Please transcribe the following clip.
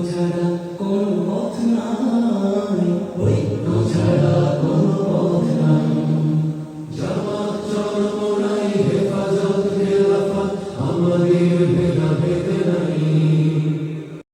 ছাড়া কোনো পথ নাই।